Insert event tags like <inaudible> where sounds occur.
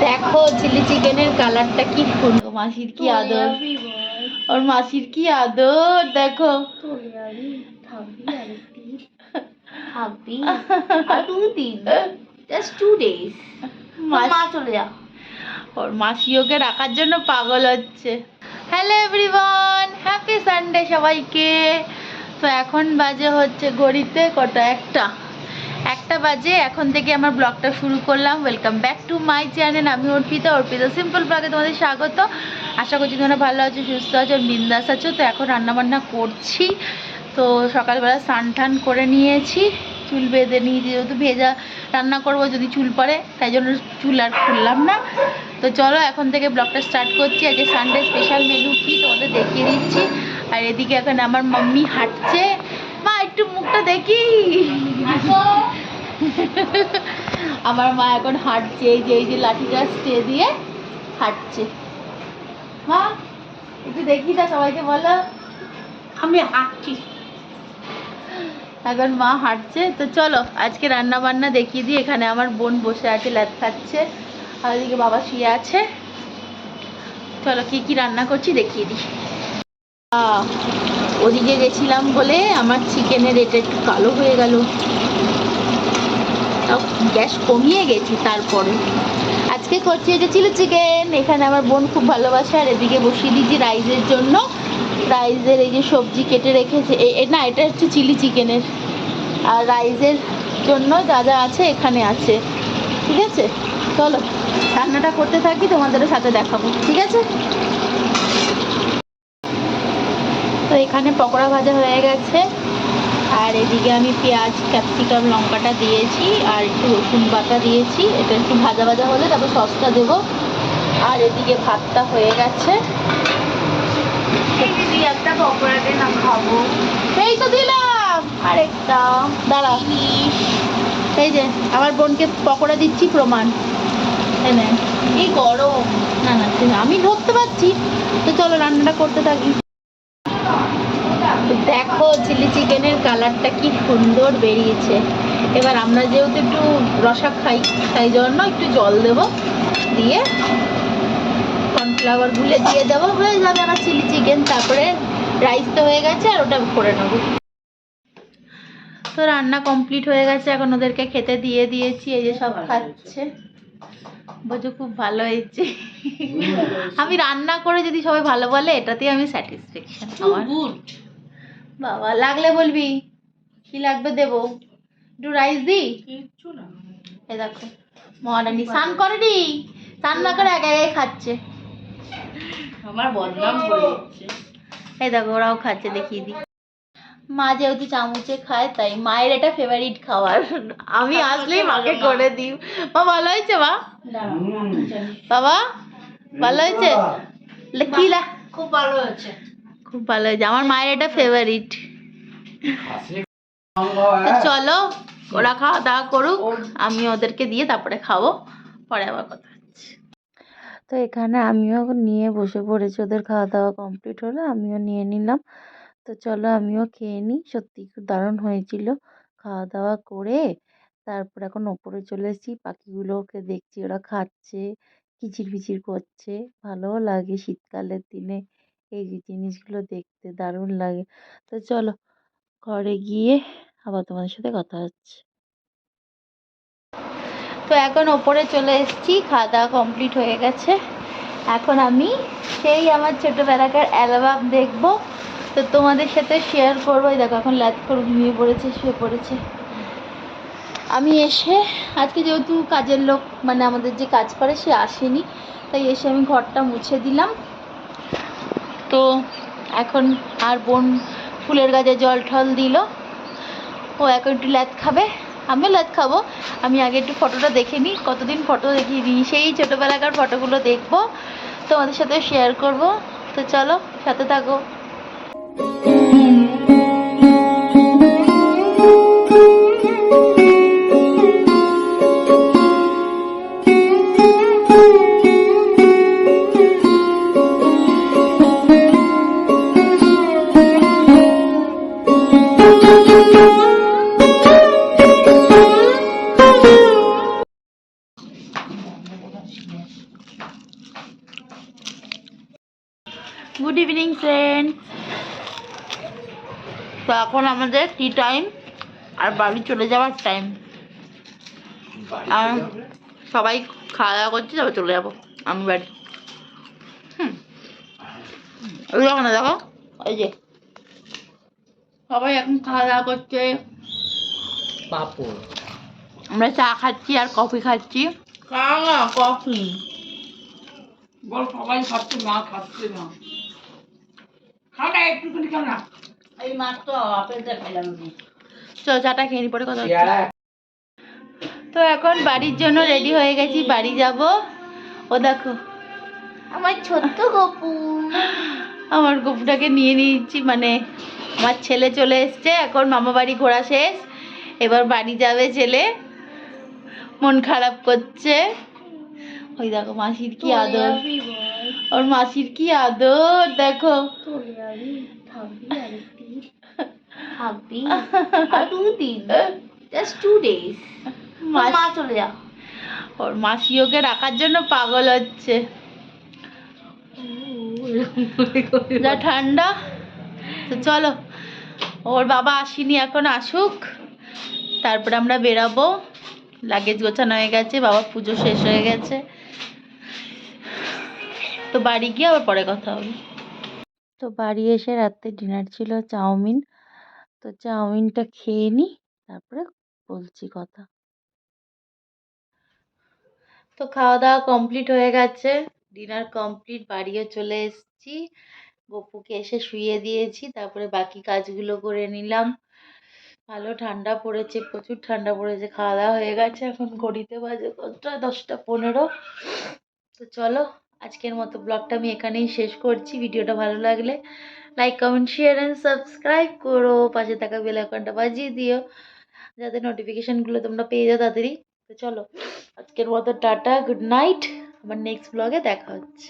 দেখো চিলি চিকেনের কালারটা কি সুন্দর। মাসির কি আদর? ওর মাসির কি আদর? দেখো। ওর মাসি ওকে রাখার জন্য পাগল হচ্ছে। হ্যালো এভরিওয়ান হ্যাপি সানডে সবাইকে। তো এখন বাজে হচ্ছে ঘড়িতে কটা? একটা। একটা বাজে, এখন থেকে আমার ব্লগটা শুরু করলাম। Welcome back to my channel আমি অর্পিতা অর্পিতা সিম্পল ব্লগে তোমাদের স্বাগত। আশা করছি তোমরা ভালো আছো, সুস্থ আছো, বিন্দাস আছো। তো এখন রান্নাবান্না করছি। তো সকালবেলা স্নান টান করে নিয়েছি। চুল বেঁধে নিয়েছি যেহেতু ভেজা রান্না করব, যদি চুল পড়ে, তাই জন্য চুল আর খুললাম না। তো চলো, এখন থেকে ব্লগটা স্টার্ট করছি। আজকে সানডে স্পেশাল মেনু কি তোমাদের দেখিয়ে দিচ্ছি। আর এদিকে এখন আমার মাম্মি হাঁটছে। দেখি। আমার মা এখন হাঁটছে এই যে এই যে লাঠিটা স্টে দিয়ে হাঁটছে। মা একটু দেখি না সবাইকে বলো। আমি হাঁটছি। এখন মা হাঁটছে তো চলো আজকে রান্না বান্না দেখিয়ে দিই। এখানে আমার বোন বসে আছে ল্যাদ খাচ্ছে। আর ওদিকে বাবা শুয়ে আছে। চলো কি কি রান্না করছি দেখিয়ে দিই। আহ, ওদিকে গেছিলাম বলে আমার চিকেনের এটা একটু কালো হয়ে গেল। তাও গ্যাস কমিয়ে গেছি তারপরে। আজকে করছি এটা চিলি চিকেন এখানে আমার বোন খুব ভালোবাসে আর এদিকে বসিয়ে দিয়েছি রাইসের জন্য। রাইসের এই যে সবজি কেটে রেখেছে না, এটা হচ্ছে চিলি চিকেনের আর রাইসের জন্য যা যা আছে এখানে আছে। ঠিক আছে? চলো, রান্নাটা করতে থাকি, তোমাদের সাথে দেখাবো। ঠিক আছে? তো এখানে পকোড়া ভাজা হয়ে গেছে। আর এদিকে আমি পেঁয়াজ ক্যাপসিকাম লঙ্কাটা দিয়েছি আর একটু রসুন বাটা দিয়েছি। এটা একটু ভাজা ভাজা হলে তারপর সসটা দেবো। আর এদিকে ভাতটা হয়ে গেছে। একটা পকোড়া না খাব। এই তো দিলাম। আরেকটা। দাঁড়া। এই যে আমার বোনকে পকোড়া দিচ্ছি প্রমাণ। এই গরম। না না আমি ধরতে পারছি। তো চলো রান্নাটা করতে থাকি। দেখো চিলি চিকেনের কালারটা কি সুন্দর বেরিয়েছে। এবার আমরা যেহেতু একটু রসা খাই তাই জন্য একটু জল দেব দিয়ে কর্নফ্লাওয়ার গুলে দিয়ে দেবো। হয়ে যাবে আমার চিলি চিকেন তারপরে রাইস তো হয়ে গেছে আর ওটা করে নেব। তো রান্না কমপ্লিট হয়ে গেছে এখন ওদেরকে খেতে দিয়ে দিয়েছি এই যে সব খাচ্ছে। বোঝো খুব ভালো হয়েছে। আমি রান্না করে যদি সবাই ভালো বলে এটাতেই আমি স্যাটিসফ্যাকশন আমার। বাবা লাগলে বলবি। কি লাগবে দেবো? একটু রাইস দি? কিচ্ছু না। এ দেখো মহারানি স্নান করেনি? স্নান না করে একা একাই খাচ্ছে। আমার বদনাম করে এই দেখো ওরাও খাচ্ছে দেখিয়ে দিই। মা যেহেতু চামচে খায় তাই মায়ের এটা ফেভারিট খাবার। আমি আসলেই মাকে করে দিই। মা ভালো হয়েছে মা? বাবা ভালো হয়েছে? কি খুব ভালো হয়েছে। খুব ভালো হয়েছে। আমার মায়ের এটা ফেভারিট চলো, ওরা খাওয়া দাওয়া করুক আমি ওদেরকে দিয়ে তারপরে খাব, পরে আবার কথা হচ্ছে। তো এখানে আমিও নিয়ে বসে পড়েছি, ওদের খাওয়া দাওয়া কমপ্লিট হলো, আমিও নিয়ে নিলাম। তো চলো, আমিও খেয়ে নিই, সত্যি খুব দারুণ হয়েছিল। খাওয়া দাওয়া করে তারপর এখন ওপরে চলে এসেছি পাখিগুলোকে দেখছি, ওরা খাচ্ছে কিচির পিচির করছে, ভালোও লাগে শীতকালের দিনে। এই জিনিসগুলো দেখতে দারুণ লাগে। তো চলো ঘরে গিয়ে আবার তোমাদের সাথে কথা হচ্ছে। তো এখন ওপরে চলে এসেছি খাওয়া দাওয়া কমপ্লিট হয়ে গেছে। এখন আমি সেই আমার ছোটোবেলাকার অ্যালবাম দেখব। তো তোমাদের সাথে শেয়ার করব। দেখো, এখন ল্যাদ করে ঘুমিয়ে পড়েছে, শুয়ে পড়েছে। আমি এসে, আজকে যেহেতু কাজের লোক মানে আমাদের যে কাজ করে, সে আসেনি। তাই এসে আমি ঘরটা মুছে দিলাম। এখন আর বোন ফুলের গাছে জল ঠল দিল। ও এখন একটু ল্যাদ খাবে। আমিও ল্যাদ খাব। আমি আগে একটু ফটোটা দেখে নিই। কতদিন ফটো দিই সেই ছোটোবেলাকার ফটোগুলো দেখব। তোমাদের সাথে শেয়ার করব। তো চলো, সাথে থাকো। গুড ইভিনিং ফ্রেন্ড তো এখন আমাদের টি টাইম আর বাড়ি চলে যাওয়ার টাইম আর সবাই খাওয়া দাওয়া করছে তারপর চলে যাব আমি বাড়ি। হুম। দেখো না দেখো। ওই যে। সবাই এখন খাওয়া দাওয়া করছে। পাপড়। আমরা চা খাচ্ছি আর কফি খাচ্ছি। কাঙা কফি? বল সবাই খাচ্ছে মা খাচ্ছে না। খাও একটুখানি খাও না এই মাত্র আপেলটা খেলাম আমি। চাটা খেয়ে নি পরে কথা। তো এখন বাড়ির জন্য রেডি হয়ে গেছি বাড়ি যাব। ও দেখো। আমার ছোট্ট গপু। আমার গপুটাকে নিয়ে নিয়েছি মানে আমার ছেলে চলে এসছে এখন মামা বাড়ি ঘোরা শেষ। এবার বাড়ি যাবে ছেলে। মন খারাপ করছে। ওই দেখো মাসির কি আদর। ওর মাসির কি আদর? দেখো। <laughs> ওর মাসি ওকে রাখার জন্য পাগল হচ্ছে। যা ঠান্ডা। তো চলো ওর বাবা আসেনি এখন আসুক। তারপরে আমরা বেরাবো। লাগেজ গোছানো হয়ে গেছে বাবার পুজো শেষ হয়ে গেছে। তো বাড়ি গিয়ে আবার পরে কথা হবে। তো বাড়ি এসে রাত্রে ডিনার ছিল চাউমিন। তো চাউমিনটা খেয়ে নিই তারপরে বলছি কথা। তো খাওয়া দাওয়া কমপ্লিট হয়ে গেছে। ডিনার কমপ্লিট বাড়িও চলে এসেছি। গপুকে এসে শুইয়ে দিয়েছি তারপরে বাকি কাজগুলো করে নিলাম। ভালো ঠান্ডা পড়েছে প্রচুর ঠান্ডা পড়েছে খাওয়া দাওয়া হয়ে গেছে। এখন ঘড়িতে বাজে কতটা দশটা পনেরো। তো চলো আজকের মতো ব্লগটা আমি এখানেই শেষ করছি। ভিডিওটা ভালো লাগলে like comment share and subscribe করো। পাশে থাকা বেল আইকনটা বাজিয়ে দিও। যাতে নোটিফিকেশানগুলো তোমরা পেয়ে যাও তাড়াতাড়ি। তো চলো, আজকের মতো টাটা গুড নাইট আমার নেক্সট ব্লগে দেখা হচ্ছে।